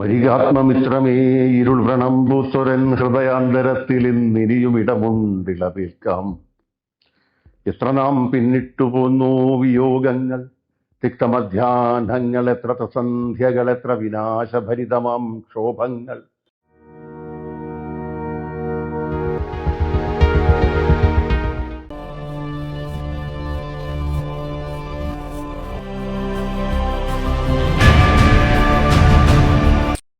വരികാത്മമിത്രമേ ഇരുൾ വ്രണം പൂത്തൊരൻ ഹൃദയാന്തരത്തിൽ ഇന്നിനിയും ഇടമുണ്ടിളവിൽക്കാം എത്ര നാം പിന്നിട്ടു പോന്നു വിയോഗങ്ങൾ? തിക്തമധ്യാഹ്നങ്ങൾ എത്ര സന്ധ്യകൾ എത്ര വിനാശഭരിതമാം ക്ഷോഭങ്ങൾ?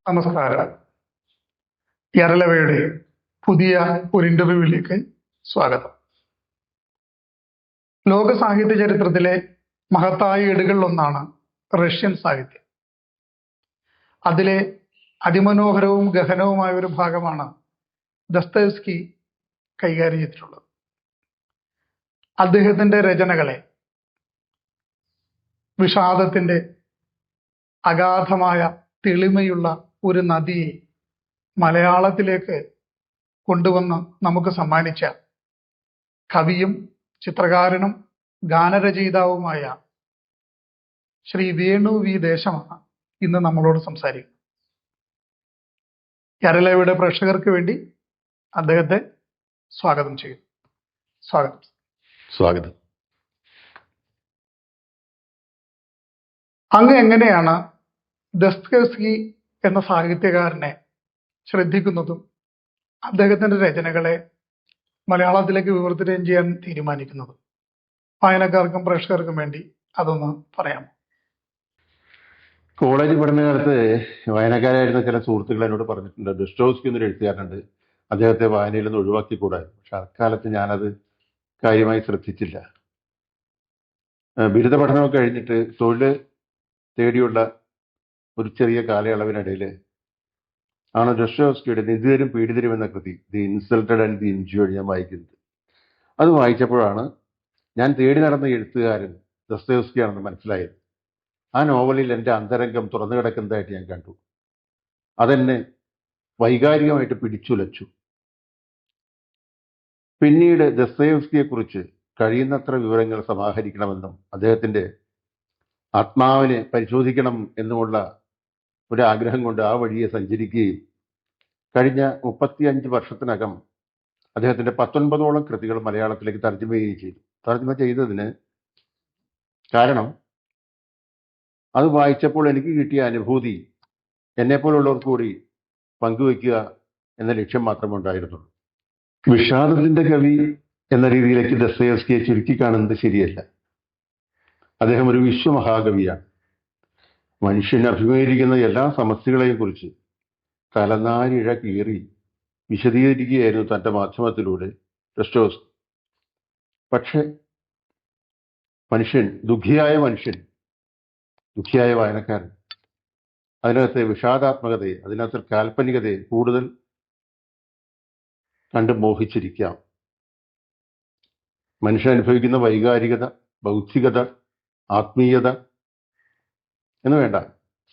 നമസ്കാരം. യരളവയുടെ പുതിയ ഒരു ഇന്റർവ്യൂവിലേക്ക് സ്വാഗതം. ലോക സാഹിത്യ ചരിത്രത്തിലെ മഹത്തായ ഏടുകളിലൊന്നാണ് റഷ്യൻ സാഹിത്യം. അതിലെ അതിമനോഹരവും ഗഹനവുമായ ഒരു ഭാഗമാണ് ദസ്തേസ്കി കൈകാര്യം ചെയ്തിട്ടുള്ളത്. അദ്ദേഹത്തിന്റെ രചനകളെ വിഷാദത്തിന്റെ അഗാധമായ തെളിമയുള്ള ഒരു നദി മലയാളത്തിലേക്ക് കൊണ്ടുവന്ന് നമുക്ക് സമ്മാനിച്ച കവിയും ചിത്രകാരനും ഗാനരചയിതാവുമായ ശ്രീ വേണു വി ദേശമാണ് ഇന്ന് നമ്മളോട് സംസാരിക്കുന്നത്. കേരളയുടെ പ്രേക്ഷകർക്ക് വേണ്ടി അദ്ദേഹത്തെ സ്വാഗതം ചെയ്യുന്നു. സ്വാഗതം. സ്വാഗതം. അങ്ങ് എങ്ങനെയാണ് ദസ്തേവ്സ്കി എന്ന സാഹിത്യകാരനെ ശ്രദ്ധിക്കുന്നതും അദ്ദേഹത്തിന്റെ രചനകളെ മലയാളത്തിലേക്ക് വിവർത്തനം ചെയ്യാൻ തീരുമാനിക്കുന്നതും വായനക്കാർക്കും പ്രേക്ഷകർക്കും വേണ്ടി അതൊന്ന് പറയാം. കോളേജ് പഠനകാലത്ത് വായനക്കാരായിരുന്ന ചില സുഹൃത്തുക്കൾ എന്നോട് പറഞ്ഞിട്ടുണ്ട്. ദുഷ്ടോസ്കി എന്നൊരു എഴുത്തുകാരനുണ്ട്. അദ്ദേഹത്തെ വായനയിൽ നിന്ന് ഒഴിവാക്കിക്കൂടാ? പക്ഷെ അക്കാലത്ത് ഞാനത് കാര്യമായി ശ്രദ്ധിച്ചില്ല. ബിരുദ പഠനമൊക്കെ കഴിഞ്ഞിട്ട് തൊഴിൽ തേടിയുള്ള ഒരു ചെറിയ കാലയളവിനിടയിൽ ആണ് ഡസ്റ്റോസ്കിയുടെ നിധിതരും പീഡിതരും എന്ന കൃതി the insulted and the injured ഞാൻ വായിക്കുന്നത്. അത് വായിച്ചപ്പോഴാണ് ഞാൻ തേടി നടന്ന എഴുത്തുകാരൻ ദസ്തയോസ്കിയാണെന്ന് മനസ്സിലായത്. ആ നോവലിൽ എന്റെ അന്തരംഗം തുറന്നു കിടക്കുന്നതായിട്ട് ഞാൻ കണ്ടു. അതെന്നെ വൈകാരികമായിട്ട് പിടിച്ചുലച്ചു. പിന്നീട് ദസ്തയോസ്കിയെക്കുറിച്ച് കഴിയുന്നത്ര വിവരങ്ങൾ സമാഹരിക്കണമെന്നും അദ്ദേഹത്തിന്റെ ആത്മാവിനെ പരിശോധിക്കണം എന്നുമുള്ള ഒരു ആഗ്രഹം കൊണ്ട് ആ വഴിയെ സഞ്ചരിക്കുകയും കഴിഞ്ഞ മുപ്പത്തിയഞ്ച് വർഷത്തിനകം അദ്ദേഹത്തിന്റെ പത്തൊൻപതോളം കൃതികൾ മലയാളത്തിലേക്ക് തർജമ ചെയ്യുകയും ചെയ്തു. തർജമ ചെയ്തതിന് കാരണം അത് വായിച്ചപ്പോൾ എനിക്ക് കിട്ടിയ അനുഭൂതി എന്നെപ്പോലുള്ളവർക്ക് കൂടി പങ്കുവെക്കുക എന്ന ലക്ഷ്യം മാത്രമേ ഉണ്ടായിരുന്നുള്ളൂ. വിഷാദത്തിന്റെ കവി എന്ന രീതിയിലേക്ക് ദസ്തയോസ്കിയെ ചുരുക്കി കാണുന്നത് ശരിയല്ല. അദ്ദേഹം ഒരു വിശ്വമഹാകവിയാണ്. മനുഷ്യൻ അഭിമുഖീകരിക്കുന്ന എല്ലാ സമസ്യകളെയും കുറിച്ച് തലനാരിഴ കീറി വിശദീകരിക്കുകയായിരുന്നു തന്റെ മാധ്യമത്തിലൂടെ. ക്രിസ്റ്റോസ് പക്ഷെ മനുഷ്യൻ ദുഃഖിയായ മനുഷ്യൻ ദുഃഖിയായ വായനക്കാരൻ. അതിനകത്തെ വിഷാദാത്മകതയെ അതിനകത്തെ കാൽപ്പനികതയെ കൂടുതൽ കണ്ട് മോഹിച്ചിരിക്കാം. മനുഷ്യൻ അനുഭവിക്കുന്ന വൈകാരികത ബൗദ്ധികത ആത്മീയത എന്ന് വേണ്ട.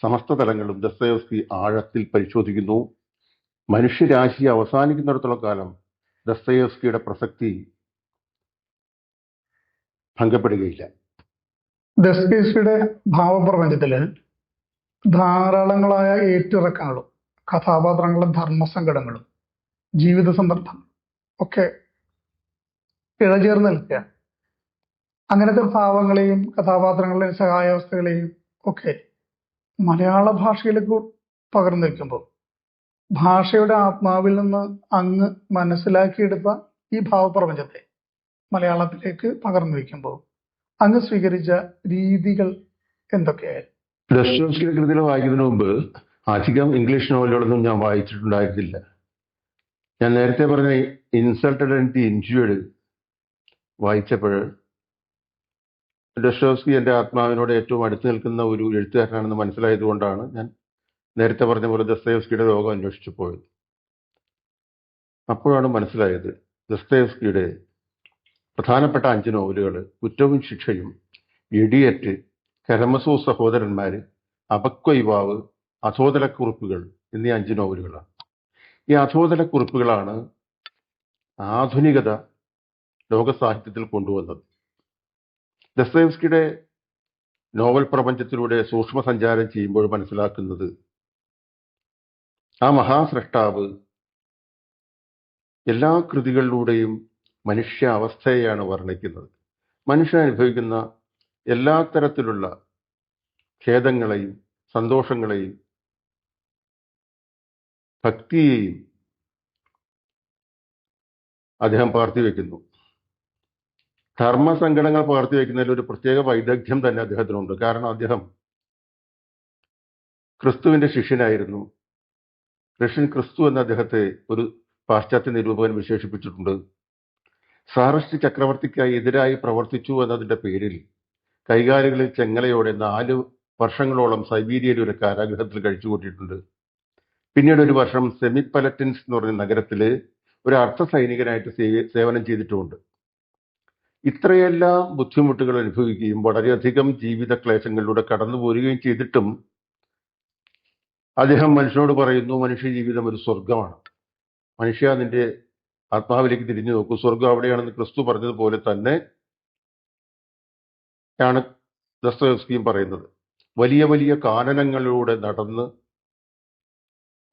സമസ്ത തലങ്ങളും ദസ്തയോസ്കി ആഴത്തിൽ പരിശോധിക്കുന്നു. മനുഷ്യരാശി അവസാനിക്കുന്നിടത്തോളം കാലം ദസ്തയോസ്കിയുടെ പ്രസക്തി ഭംഗപ്പെടുകയില്ല. ദസ്തയോസ്കിയുടെ ഭാവപ്രപഞ്ചത്തിൽ ധാരാളങ്ങളായ ഏറ്റിറക്കങ്ങളും കഥാപാത്രങ്ങളും ധർമ്മസങ്കടങ്ങളും ജീവിത സന്ദർഭം ഒക്കെ ഇഴചേർന്ന് നിൽക്കുക. അങ്ങനത്തെ ഭാവങ്ങളെയും കഥാപാത്രങ്ങളുടെയും സഹായാവസ്ഥകളെയും ഒക്കെ മലയാള ഭാഷയിലേക്ക് പകർന്നു വെക്കുമ്പോൾ ഭാഷയുടെ ആത്മാവിൽ നിന്ന് അങ്ങ് മനസ്സിലാക്കിയെടുത്ത ഈ ഭാവപ്രപഞ്ചത്തെ മലയാളത്തിലേക്ക് പകർന്നു വെക്കുമ്പോൾ അങ്ങ് സ്വീകരിച്ച രീതികൾ എന്തൊക്കെയായിരുന്നു? ദസ്റ്റോസ്കിയുടെ കൃതികൾ വായിക്കുന്നതിന് മുമ്പ് അധികം ഇംഗ്ലീഷ് നോവലുകളൊന്നും ഞാൻ വായിച്ചിട്ടുണ്ടായിരുന്നില്ല. ഞാൻ നേരത്തെ പറഞ്ഞ ഇൻസൾട്ടഡ് ആൻഡ് ദി ഇൻജുവേഡ് വായിച്ചപ്പോൾ ഡസ്റ്റോസ്കി എന്റെ ആത്മാവിനോട് ഏറ്റവും അടുത്ത് നിൽക്കുന്ന ഒരു എഴുത്തുകാരനാണെന്ന് മനസ്സിലായതുകൊണ്ടാണ് ഞാൻ നേരത്തെ പറഞ്ഞ പോലെ ദസ്തയോസ്കിയുടെ ലോകം അന്വേഷിച്ചു പോയത്. അപ്പോഴാണ് മനസ്സിലായത് ദസ്തയോസ്കിയുടെ പ്രധാനപ്പെട്ട അഞ്ച് നോവലുകൾ കുറ്റവും ശിക്ഷയും ഇഡിയറ്റ് കരമസൂ സഹോദരന്മാർ അപക്വൈവാവ് അധോതലക്കുറിപ്പുകൾ എന്നീ അഞ്ച് നോവലുകളാണ്. ഈ അധോതലക്കുറിപ്പുകളാണ് ആധുനികത ലോകസാഹിത്യത്തിൽ കൊണ്ടുവന്നത്. ദസ്തേവ്സ്കിയുടെ നോവൽ പ്രപഞ്ചത്തിലൂടെ സൂക്ഷ്മ സഞ്ചാരം ചെയ്യുമ്പോൾ മനസ്സിലാക്കുന്നത് ആ മഹാസ്രഷ്ടാവ് എല്ലാ കൃതികളിലൂടെയും മനുഷ്യ അവസ്ഥയെയാണ് വർണിക്കുന്നത്. മനുഷ്യൻ അനുഭവിക്കുന്ന എല്ലാ തരത്തിലുള്ള ഖേദങ്ങളെയും സന്തോഷങ്ങളെയും ഭക്തിയെയും അദ്ദേഹം പാർത്തിവെക്കുന്നു. ധർമ്മസങ്കടങ്ങൾ പാർത്തിവെക്കുന്നതിൽ ഒരു പ്രത്യേക വൈദഗ്ധ്യം തന്നെ അദ്ദേഹത്തിനുണ്ട്. കാരണം അദ്ദേഹം ക്രിസ്തുവിന്റെ ശിഷ്യനായിരുന്നു. റഷ്യൻ ക്രിസ്തു എന്ന അദ്ദേഹത്തെ ഒരു പാശ്ചാത്യ നിരൂപകൻ വിശേഷിപ്പിച്ചിട്ടുണ്ട്. സാറസ്റ്റ് ചക്രവർത്തിക്കായി എതിരായി പ്രവർത്തിച്ചു എന്നതിന്റെ പേരിൽ കൈകാലുകളിൽ ചെങ്ങലയോടെ നാല് വർഷങ്ങളോളം സൈബീരിയയിൽ ഒരു കാരാഗ്രഹത്തിൽ കഴിച്ചു കൂട്ടിയിട്ടുണ്ട് പിന്നീട് ഒരു വർഷം സെമിപലറ്റിൻസ് എന്ന് പറഞ്ഞ നഗരത്തിൽ ഒരു അർദ്ധ സൈനികനായിട്ട് സേവനം ചെയ്തിട്ടുമുണ്ട്. ഇത്രയെല്ലാം ബുദ്ധിമുട്ടുകൾ അനുഭവിക്കുകയും വളരെയധികം ജീവിത ക്ലേശങ്ങളിലൂടെ കടന്നു പോരുകയും ചെയ്തിട്ടും അദ്ദേഹം മനുഷ്യനോട് പറയുന്നു മനുഷ്യ ജീവിതം ഒരു സ്വർഗമാണ് മനുഷ്യ നിന്റെ ആത്മാവിലേക്ക് തിരിഞ്ഞു നോക്കൂ. സ്വർഗം അവിടെയാണെന്ന് ക്രിസ്തു പറഞ്ഞതുപോലെ തന്നെ ആണ് ദസ്തവസ്കിയും പറയുന്നത്. വലിയ വലിയ കാനനങ്ങളിലൂടെ നടന്ന്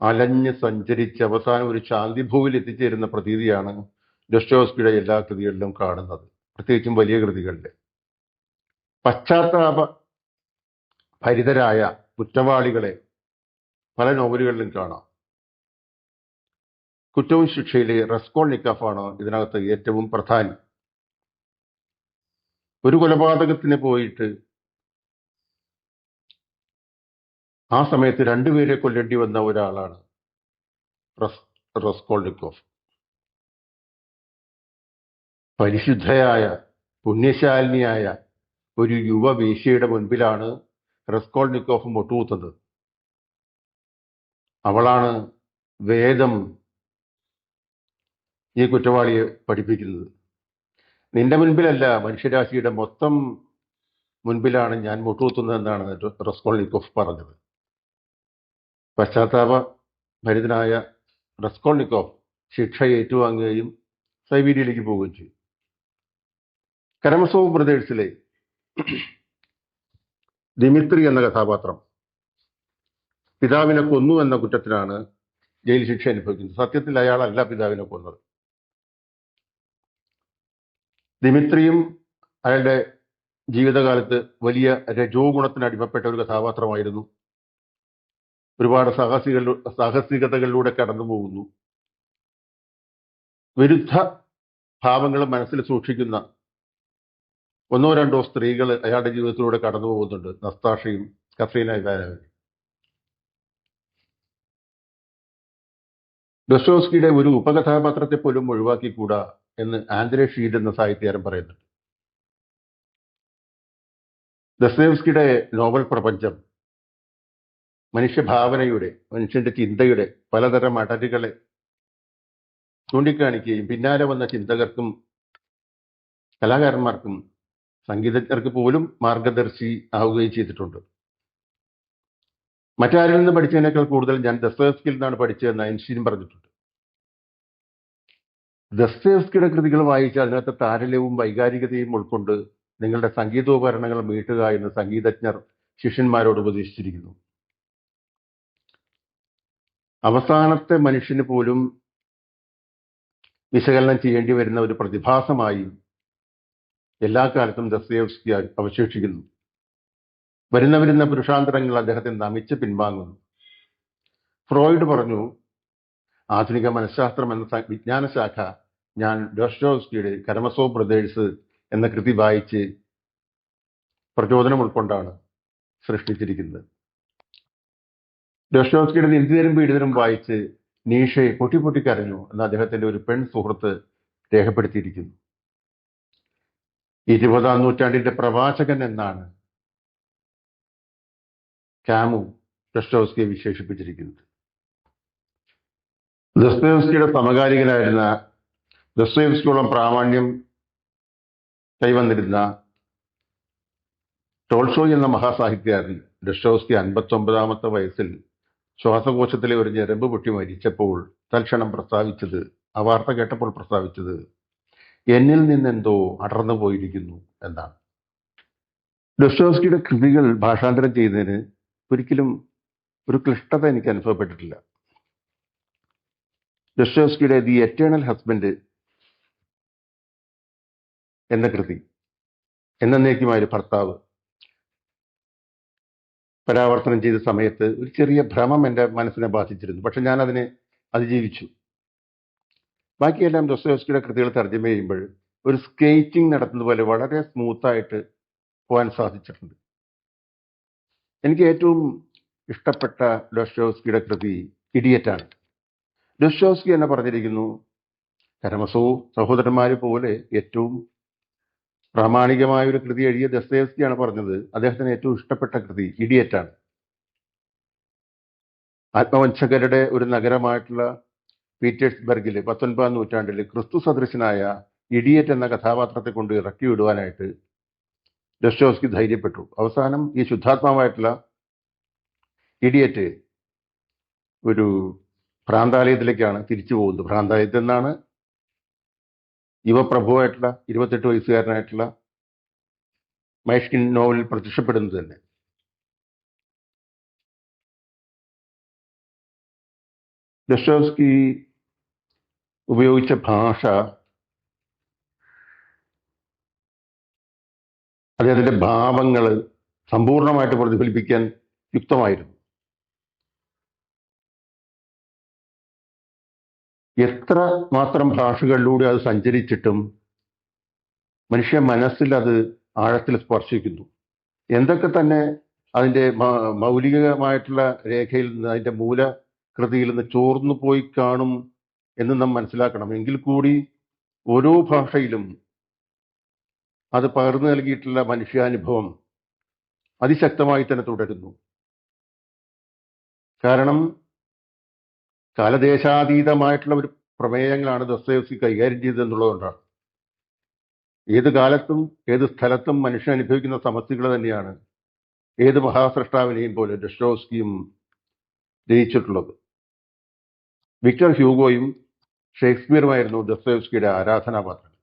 അലഞ്ഞ് സഞ്ചരിച്ച് അവസാനം ഒരു ശാന്തിഭൂവിൽ എത്തിച്ചേരുന്ന പ്രതീതിയാണ് ദസ്റ്റോസ്കിയുടെ എല്ലാ കൃതികളിലും കാണുന്നത്. പ്രത്യേകിച്ചും വലിയ കൃതികളിൽ പശ്ചാത്താപ ഭരിതരായ കുറ്റവാളികളെ പല നോവലുകളിലും കാണാം. കുറ്റവും ശിക്ഷയിലെ റെസ്കോൾ നിക്കാഫാണ് ഇതിനകത്ത് ഏറ്റവും പ്രധാനം. ഒരു കൊലപാതകത്തിന് പോയിട്ട് ആ സമയത്ത് രണ്ടുപേരെ കൊല്ലേണ്ടി വന്ന ഒരാളാണ് റസ് റസ്കോൾനിക്കോഫ് പരിശുദ്ധയായ പുണ്യശാലിനിയായ ഒരു യുവ വേശ്യയുടെ മുൻപിലാണ് റെസ്കോൾനിക്കോഫ് മുട്ടുകുത്തുന്നത്. അവളാണ് വേദം ഈ കുറ്റവാളിയെ പഠിപ്പിക്കുന്നത്. നിന്റെ മുൻപിലല്ല മനുഷ്യരാശിയുടെ മൊത്തം മുൻപിലാണ് ഞാൻ മുട്ടുകുത്തുന്നതെന്നാണ് റെസ്കോൾനിക്കോഫ് പറഞ്ഞത്. പശ്ചാത്താപ ഭരിതനായ റെസ്കോൾനിക്കോഫ് ശിക്ഷ ഏറ്റുവാങ്ങുകയും സൈബീരിയയിലേക്ക് പോവുകയും ചെയ്തു. കരമസോവ് ബ്രദേഴ്സിലെ ദിമിത്രി എന്ന കഥാപാത്രം പിതാവിനെ കൊന്നു എന്ന കുറ്റത്തിനാണ് ജയിൽ ശിക്ഷ അനുഭവിക്കുന്നത്. സത്യത്തിൽ അയാളല്ല പിതാവിനെ കൊന്നത്. ദിമിത്രിയും അയാളുടെ ജീവിതകാലത്ത് വലിയ രജോ ഗുണത്തിന് അടിമപ്പെട്ട ഒരു കഥാപാത്രമായിരുന്നു. ഒരുപാട് സാഹസിക സാഹസികതകളിലൂടെ കടന്നു പോകുന്നു. വിരുദ്ധ ഭാവങ്ങൾ മനസ്സിൽ സൂക്ഷിക്കുന്ന ഒന്നോ രണ്ടോ സ്ത്രീകൾ അയാളുടെ ജീവിതത്തിലൂടെ കടന്നു പോകുന്നുണ്ട്. നസ്താഷയും കത്രീന ഇവാനോയും ഡൊസ്റ്റോസ്കിയുടെ ഒരു ഉപകഥാപാത്രത്തെ പോലും ഒഴിവാക്കിക്കൂടാ എന്ന് ആന്ദ്രേ ഷീഡ് എന്ന സാഹിത്യകാരൻ പറയുന്നുണ്ട്. ദസ്തേവ്സ്കിയുടെ നോവൽ പ്രപഞ്ചം മനുഷ്യഭാവനയുടെ മനുഷ്യന്റെ ചിന്തയുടെ പലതരം അടരുകളെ ചൂണ്ടിക്കാണിക്കുകയും പിന്നാലെ വന്ന ചിന്തകർക്കും കലാകാരന്മാർക്കും സംഗീതജ്ഞർക്ക് പോലും മാർഗദർശി ആവുകയും ചെയ്തിട്ടുണ്ട്. മറ്റാരിൽ നിന്ന് പഠിച്ചതിനേക്കാൾ കൂടുതൽ ഞാൻ ദസ്തേവ്സ്കിൽ നിന്നാണ് പഠിച്ചതെന്ന് ഐൻസ്റ്റീൻ പറഞ്ഞിട്ടുണ്ട്. ദസ്തേവ്സ്കിയുടെ കൃതികൾ വായിച്ച് അതിനകത്ത് താരല്യവും വൈകാരികതയും ഉൾക്കൊണ്ട് നിങ്ങളുടെ സംഗീതോപകരണങ്ങൾ മീട്ടുക എന്ന് സംഗീതജ്ഞർ ശിഷ്യന്മാരോട് ഉപദേശിച്ചിരിക്കുന്നു. അവസാനത്തെ മനുഷ്യന് പോലും വിശകലനം ചെയ്യേണ്ടി വരുന്ന ഒരു പ്രതിഭാസമായി എല്ലാ കാലത്തും ദസ്തയോസ്കി അവശേഷിക്കുന്നു. വരുന്ന വരുന്ന പുരുഷാന്തരങ്ങൾ അദ്ദേഹത്തെ നമിച്ച് പിൻവാങ്ങുന്നു. ഫ്രോയിഡ് പറഞ്ഞു ആധുനിക മനഃശാസ്ത്രം എന്ന വിജ്ഞാനശാഖ ഞാൻ ഡോസ്റ്റോവ്സ്കിയുടെ കരമസോ ബ്രദേഴ്സ് എന്ന കൃതി വായിച്ച് പ്രചോദനം ഉൾക്കൊണ്ടാണ് സൃഷ്ടിച്ചിരിക്കുന്നത്. ഡോസ്റ്റോവ്സ്കിയുടെ നിന്ദിതരും പീഡിതരും വായിച്ച് നീഷയെ പൊട്ടി പൊട്ടി കരഞ്ഞു എന്ന് അദ്ദേഹത്തിന്റെ ഒരു പെൺ സുഹൃത്ത് രേഖപ്പെടുത്തിയിരിക്കുന്നു. ഇരുപതാം നൂറ്റാണ്ടിന്റെ പ്രവാചകൻ എന്നാണ് കാമു ഡോസ്റ്റോവ്സ്കിയെ വിശേഷിപ്പിച്ചിരിക്കുന്നത്. ദസ്തോസ്കിയുടെ സമകാലികനായിരുന്ന ദസ്തോസ്കിയോളം പ്രാമാണ്യം കൈവന്നിരുന്ന ടോൾഷോയ് എന്ന മഹാസാഹിത്യകാരൻ ഡസ്റ്റോസ്കി അൻപത്തി ഒമ്പതാമത്തെ വയസ്സിൽ ശ്വാസകോശത്തിലെ ഒരു ഞരമ്പ് പൊട്ടി മരിച്ചപ്പോൾ തൽക്ഷണം പ്രസ്താവിച്ചത് ആ വാർത്ത കേട്ടപ്പോൾ പ്രസ്താവിച്ചത് എന്നിൽ നിന്നെന്തോ അടർന്നു പോയിരിക്കുന്നു എന്നാണ്. ഡസ്റ്റോസ്കിയുടെ കൃതികൾ ഭാഷാന്തരം ചെയ്യുന്നതിന് ഒരിക്കലും ഒരു ക്ലിഷ്ടത എനിക്ക് അനുഭവപ്പെട്ടിട്ടില്ല. ദസ്റ്റോസ്കിയുടെ ദി എറ്റേണൽ ഹസ്ബൻഡ് എന്ന കൃതി എന്നേക്കുമായ ഒരു ഭർത്താവ് പരാവർത്തനം ചെയ്ത സമയത്ത് ഒരു ചെറിയ ഭ്രമം എന്റെ മനസ്സിനെ ബാധിച്ചിരുന്നു. പക്ഷെ ഞാൻ അതിനെ അതിജീവിച്ചു. ബാക്കിയെല്ലാം ദൊസ്തോസ്കിയുടെ കൃതികൾ തർജമ ചെയ്യുമ്പോൾ ഒരു സ്കേറ്റിംഗ് നടത്തുന്നത് പോലെ വളരെ സ്മൂത്തായിട്ട് പോകാൻ സാധിച്ചിട്ടുണ്ട്. എനിക്ക് ഏറ്റവും ഇഷ്ടപ്പെട്ട ഡോസ്റ്റോസ്കിയുടെ കൃതി ഇഡിയറ്റാണ് ഡോസ്റ്റോസ്കി എന്നെ പറഞ്ഞിരിക്കുന്നു കരമസോ സഹോദരന്മാരെ പോലെ ഏറ്റവും പ്രാമാണികമായ ഒരു കൃതി എഴുതിയ ദസ്തേവ്സ്കിയാണ് പറഞ്ഞത്. അദ്ദേഹത്തിന് ഏറ്റവും ഇഷ്ടപ്പെട്ട കൃതി ഇഡിയറ്റാണ് ആത്മവഞ്ചകരുടെ ഒരു നഗരമായിട്ടുള്ള പീറ്റേഴ്സ്ബർഗിൽ പത്തൊൻപതാം നൂറ്റാണ്ടിൽ ക്രിസ്തു സദൃശനായ ഇഡിയറ്റ് എന്ന കഥാപാത്രത്തെ കൊണ്ട് ഇറക്കി വിടുവാനായിട്ട് ഡസ്റ്റോസ്കി ധൈര്യപ്പെട്ടു. അവസാനം ഈ ശുദ്ധാത്മാവായിട്ടുള്ള ഇഡിയറ്റ് ഒരു ഭ്രാന്താലയത്തിലേക്കാണ് തിരിച്ചു പോകുന്നത്. ഭ്രാന്താലയത്തിൽ നിന്നാണ് യുവപ്രഭുവായിട്ടുള്ള ഇരുപത്തെട്ട് വയസ്സുകാരനായിട്ടുള്ള മൈഷ്കിൻ നോവലിൽ പ്രത്യക്ഷപ്പെടുന്നത് തന്നെ. ദസ്റ്റോസ്കി ഉപയോഗിച്ച ഭാഷ അദ്ദേഹത്തിന്റെ ഭാവങ്ങൾ സമ്പൂർണമായിട്ട് പ്രതിഫലിപ്പിക്കാൻ യുക്തമായിരുന്നു. എത്ര മാത്രം ഭാഷകളിലൂടെ അത് സഞ്ചരിച്ചിട്ടും മനുഷ്യ മനസ്സിൽ അത് ആഴത്തിൽ സ്പർശിക്കുന്നു. എന്തൊക്കെ തന്നെ അതിന്റെ മൗലികമായിട്ടുള്ള രേഖയിൽ നിന്ന് അതിന്റെ മൂലകൃതിയിൽ നിന്ന് ചോർന്നു പോയി കാണും എന്ന് നാം മനസ്സിലാക്കണം. എങ്കിൽ കൂടി ഓരോ ഭാഷയിലും അത് പകർന്നു നൽകിയിട്ടുള്ള മനുഷ്യാനുഭവം അതിശക്തമായി തന്നെ തുടരുന്നു. കാരണം കാലദേശാതീതമായിട്ടുള്ള ഒരു പ്രമേയങ്ങളാണ് ദസ്തയോസി കൈകാര്യം ചെയ്തത് എന്നുള്ളതുകൊണ്ടാണ് ഏത് കാലത്തും ഏത് സ്ഥലത്തും മനുഷ്യൻ അനുഭവിക്കുന്ന സമസ്യകൾ തന്നെയാണ് ഏത് മഹാസൃഷ്ടാവിനെയും പോലെ ഡസ്റ്റോസ്കിയും ജയിച്ചിട്ടുള്ളത് വിക്ടർ ഹ്യൂഗോയും ഷേക്സ്പിയറുമായിരുന്നു ദസ്തേവ്സ്കിയുടെ ആരാധനാപാത്രങ്ങൾ